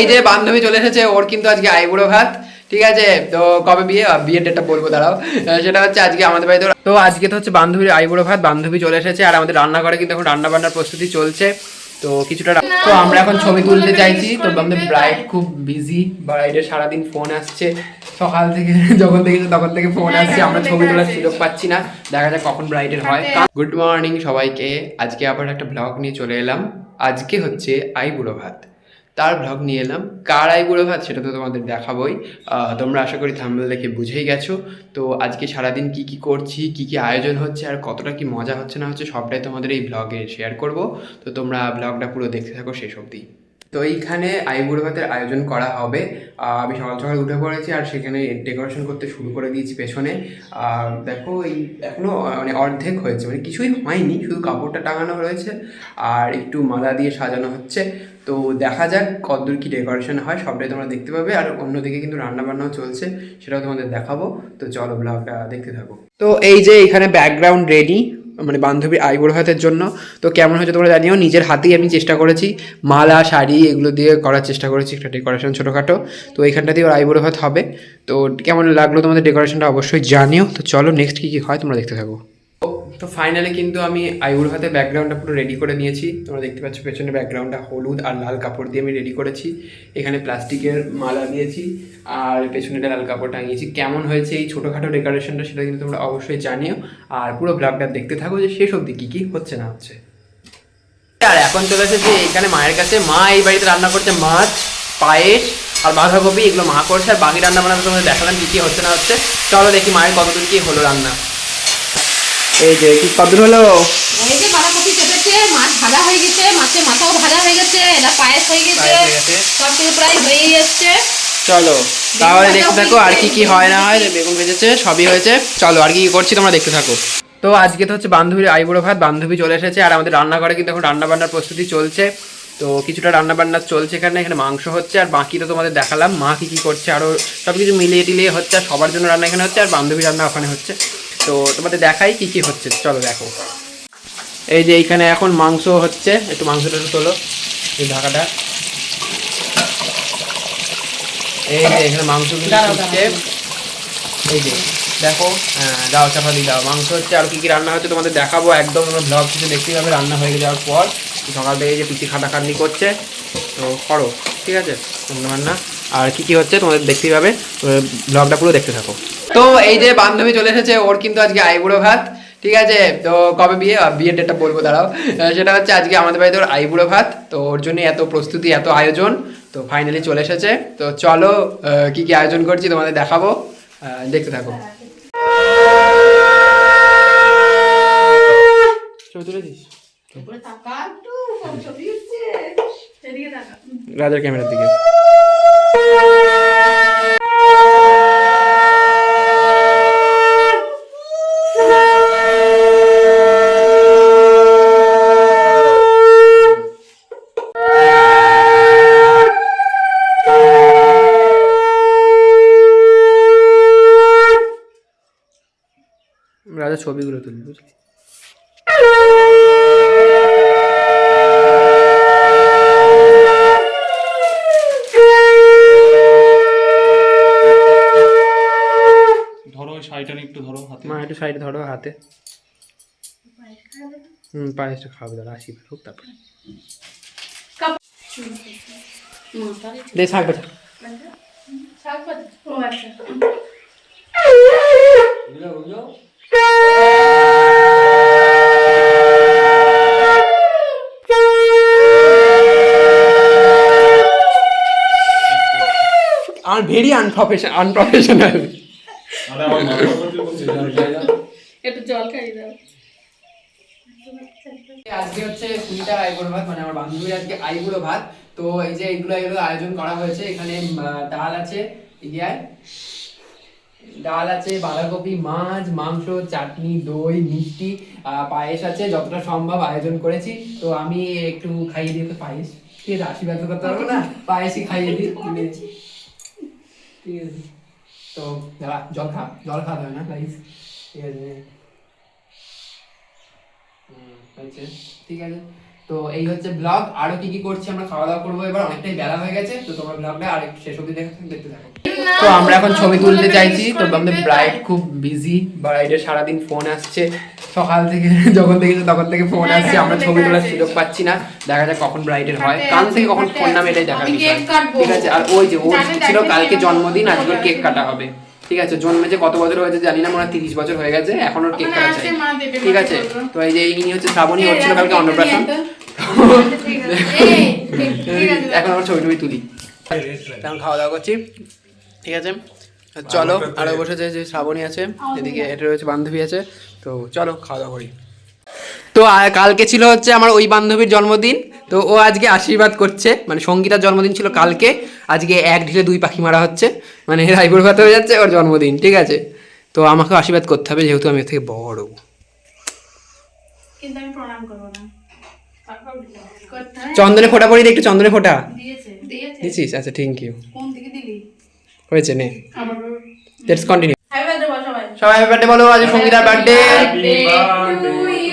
এই যে বান্ধবী চলে এসেছে ওর কিন্তু আজকে আইবুড়ো ভাত ঠিক আছে? তো কবে বিয়ে? বিয়ের ডেটটা বলব দাঁড়াও। সেটা হচ্ছে আজকে আমাদের বাড়িতে তো আজকে তো হচ্ছে বান্ধবীর আইবুড়ো ভাত বান্ধবী চলে এসেছে আর আমাদের রান্নাঘরে কিন্তু এখন রান্না বান্নার প্রস্তুতি চলছে। তো কিছুটা তো আমরা এখন ছবি তুলতে চাইছি। তো আমাদের ব্রাইড খুব বিজি ব্রাইডের সারাদিন ফোন আসছে। সকাল থেকে যখন থেকে তখন থেকে ফোন আসছে। আমরা ছবি তোলার সুযোগ পাচ্ছি না। দেখা যাক কখন ব্রাইডের হয়। গুড মর্নিং সবাইকে। আজকে আবার একটা ব্লগ নিয়ে চলে এলাম। আজকে হচ্ছে আইবুড়ো ভাত। তার ব্লগ নিয়ে এলাম। কার আই বুড়ো ভাত সেটা তো তোমাদের দেখাবোই। তোমরা আশা করি থাম্বেল দেখে বুঝেই গেছো। তো আজকে সারাদিন কি কি করছি কি কি আয়োজন হচ্ছে আর কতটা কি মজা হচ্ছে না হচ্ছে সবটাই তোমাদের এই ব্লগে শেয়ার করব। তো তোমরা ব্লগটা পুরো দেখতে থাকো শেষ অবধি। তো এইখানে আই বুড়ো ভাতের আয়োজন করা হবে। আমি সকাল সকাল উঠে পড়েছি আর সেখানে ডেকোরেশন করতে শুরু করে দিয়েছি পেছনে। আর দেখো এই এখনও আহ, মানে অর্ধেক হয়েছে মানে কিছুই হয়নি শুধু কাপড়টা টাঙানো রয়েছে আর একটু মালা দিয়ে সাজানো হচ্ছে। তো দেখা যাক কতদূর কি ডেকোরেশন হয়, সবটাই তোমরা দেখতে পাবে। আর অন্যদিকে কিন্তু রান্না বান্নাও চলছে, সেটাও তোমাদের দেখাবো। তো চলো ব্লগটা দেখতে থাকো। তো এই যে এখানে ব্যাকগ্রাউন্ড রেডি মানে বান্ধবীর আইবুড়ো হাতের জন্য। তো কেমন হয়েছে তোমরা জানিও, নিজের হাতেই আমি চেষ্টা করেছি। মালা, শাড়ি এগুলো দিয়ে করার চেষ্টা করেছি, একটা ডেকোরেশন ছোটোখাটো। তো এইখানটা দিয়ে ওর আইবুড়ো হাত হবে। তো কেমন লাগল তোমাদের ডেকোরেশনটা অবশ্যই জানিও। তো চলো নেক্সট কী কী হয় তোমরা দেখতে থাকো। তো ফাইনালি কিন্তু আমি আইবুড়ো হাতে ব্যাকগ্রাউন্ডটা পুরো রেডি করে নিয়েছি। তোমরা দেখতে পাচ্ছ পেছনে ব্যাকগ্রাউন্ডটা হলুদ আর লাল কাপড় দিয়ে আমি রেডি করেছি। এখানে প্লাস্টিকের মালা দিয়েছি আর পেছনেটা লাল কাপড় টাঙিয়েছি। কেমন হয়েছে এই ছোটোখাটো ডেকোরেশনটা সেটা কিন্তু তোমরা অবশ্যই জানিও। আর পুরো ব্লগটা দেখতে থাকো যে শেষ অবধি কী কী হচ্ছে না হচ্ছে। আর এখন চলে এসেছি এখানে মায়ের কাছে। মা এই বাড়িতে রান্না করছে মাছ, পায়েস আর বাঁধাকপি। এগুলো মা করছে। আর বাকি রান্না বান্না তোমাদের দেখালাম কী কী হচ্ছে না হচ্ছে। চলো দেখি মায়ের কতদূর কী হলো রান্না। এই যে কি কতদূর হলো? এই যে বাঁধাকপি কেটেছে মাছ ভাজা হয়ে গেছে মাছের মাথাও ভাজা হয়ে গেছে এটা পায়েস হয়ে গেছে। সব কিছু প্রায় হয়ে যাচ্ছে চলো তাহলে দেখতে থাকো আর কি। কি হয় না হয় বেগুন ভেজেছে সবই হয়েছে। চলো আর কি কি করছি তোমরা দেখতে থাকো। তো আজকে তো হচ্ছে বান্ধবীর আইবুড়ো ভাত বান্ধবী চলে এসেছে আর আমাদের রান্নাঘরে কিন্তু এখন রান্না বান্নার প্রস্তুতি চলছে। তো কিছুটা রান্না বান্না চলছে এখানে এখানে মাংস হচ্ছে আর বাকি তো তোমাদের দেখালাম মা কি কি করছে আরও সব কিছু মিলিয়ে টিলিয়ে হচ্ছে আর সবার জন্য রান্না এখানে হচ্ছে আর বান্ধবী রান্না ওখানে হচ্ছে। তো তোমাদের দেখাই কি কি হচ্ছে। চলো দেখো। এই যে এইখানে এখন মাংস হচ্ছে। একটু মাংসটা একটু তোলো। এই ঢাকাটা। এই যে এখানে মাংস হচ্ছে এই যে দেখো হ্যাঁ দাও চাপা দিয়ে দাও মাংস হচ্ছে আর কি কি রান্না হচ্ছে তোমাদের দেখাবো। একদম তোমরা ব্লগ কিছু দেখতেই হবে রান্না হয়ে যাওয়ার পর। সকাল থেকে যে পিচি খাটাখাটনি করছে। তো করো ঠিক আছে? রান্না আর কী কী হচ্ছে তোমাদের দেখতেই পাবে। ব্লগটা পুরো দেখতে থাকো। তো এই যে বান্ধবী চলে এসেছে ওর কিন্তু আজকে আইবুড়ো ভাত ঠিক আছে? তো কবে বিয়ে? বিয়ের ডেটটা বলব দাঁড়াও। সেটা হচ্ছে আজকে আমাদের বাড়িতে ওর আইবুড়ো ভাত তো ওর জন্য এত প্রস্তুতি এত আয়োজন তো ফাইনালি চলে এসেছে। তো চলো কি কি আয়োজন করছি তোমাদের দেখাবো। দেখতে থাকো। রাজার ক্যামেরার দিকে। ছবিগুলো তুলি বুঝলি? ধরো ওই শাড়িটা একটু ধরো হাতে। মা একটু সাইডে ধরো হাতে। হুম পায়েসটা খাবে দাঁড়া আসি হোক তারপরে। দে শাক ভাজা ও আচ্ছা আর ভেরি আনপ্রফেশন আনপ্রফেশনাল আরে আমার মাথা একটু জল খাইয়ে দাও। আজকে হচ্ছে সুনিতার আইবুড়ো ভাত মানে আমার বান্ধবীর আজকে আইবুড়ো ভাত। তো এই যে এইগুলো এগুলো আয়োজন করা হয়েছে এখানে ডাল আছে ডাল আছে বাঁধাকপি মাছ মাংস চাটনি দই মিষ্টি আহ, পায়েস আছে যতটা সম্ভব আয়োজন করেছি। তো আমি একটু খাইয়ে দিই তো পায়েস ঠিক আছে আশীর্বাদ করতে পারব না? পায়েসই খাইয়ে দিই ঠিক আছে তো দাঁড়া জল খা জল খাওয়া হবে না প্লিজ ঠিক আছে হয়েছে ঠিক আছে? তো এই হচ্ছে ব্লগ আরও কি কি করছি আমরা খাওয়া দাওয়া করব? এবার অনেকটাই বেলা হয়ে গেছে তো তোমরা ব্লগটা আর একটু শেষ অবধি দেখে দেখতে থাকো। তো আমরা এখন ছবি তুলতে চাইছি তো আমাদের ব্রাইড খুব বিজি ব্রাইডের সারাদিন ফোন আসছে। সকাল থেকে যখন দেখেছি তখন থেকে ফোন আসছে আমরা ছবি তোলার সুযোগ পাচ্ছি না। দেখা যাক কখন ব্রাইডের হয়। কাল থেকে কখন ফোন নামে এটাই কাটবো। ঠিক আছে আর ওই যে ওর ছিল কালকে জন্মদিন আজকে ওর কেক কাটা হবে। ঠিক আছে জন্মেছে কত বছর হয়েছে জানি না মনে হয় তিরিশ বছর হয়ে গেছে এখন ওর কেক কাটা চাই। ঠিক আছে তো এই যে ইনি হচ্ছে শ্রাবণী ওর ছিল কালকে অন্নপ্রাশন। এখন আমার ছবি টবি তুলি। এখন খাওয়া দাওয়া করছি। ঠিক আছে চলো আরও বসে যে শ্রাবণী আছে এদিকে এটা রয়েছে বান্ধবী আছে তো চলো খাওয়া দাওয়া করি। তো কালকে ছিল হচ্ছে আমার ওই বান্ধবীর জন্মদিন তো ও আজকে আশীর্বাদ করছে মানে সঙ্গীতার জন্মদিন ছিল কালকে আজকে এক ঢিলে দুই পাখি মারা হচ্ছে মানে রায়পুর ভাত হয়ে যাচ্ছে ওর জন্মদিন ঠিক আছে? তো আমাকে আশীর্বাদ করতে হবে যেহেতু আমি এর থেকে বড়। কিন্তু আমি প্রণাম করব না। চন্দনে ফোটা পড়ি একটু চন্দনে ফোটা। দিয়েছে। দিয়েছে। আচ্ছা থ্যাংক ইউ কোন দিকে দিলি? হয়েছে নে। আমার লেটস কন্টিনিউ সবাই। সবাই হ্যাপি বার্থডে বলো আজ সঙ্গীতার birthday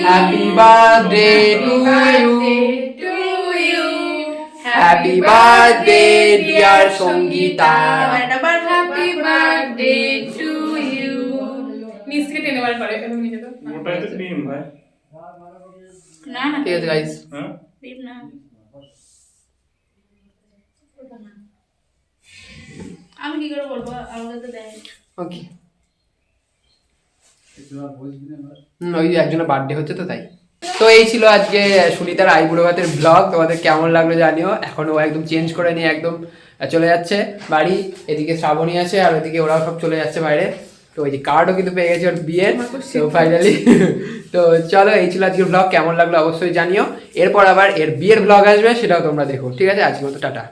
happy birthday to you happy birthday dear Sangeeta happy birthday to you থেকে টেনে বার করে নিচে তো। ওটাই তো ক্রিম ভাই। না না। ঠিক আছে গাইস হ্যাঁ? ক্রিম না। আমি কি করে বলব? আমাকে তো দেয়। ওকে ওই একজনের বার্থডে হচ্ছে তো তাই। তো এই ছিল আজকে সুনিতার আইবুড়ো ভাতের ব্লগ তোমাদের কেমন লাগল জানিও। এখন ও একদম চেঞ্জ করে নিয়ে একদম চলে যাচ্ছে বাড়ি। এদিকে শ্রাবণী আছে আর ওইদিকে ওরাও সব চলে যাচ্ছে বাইরে। তো ওই যে কার্ডও কিন্তু পেয়ে গেছে ওর বিয়ের। তো ফাইনালি তো চলো এই ছিল আজকের ব্লগ কেমন লাগল অবশ্যই জানিও। এরপর আবার এর বিয়ের ব্লগ আসবে সেটাও তোমরা দেখো। ঠিক আছে? আজকে মতো টাটা।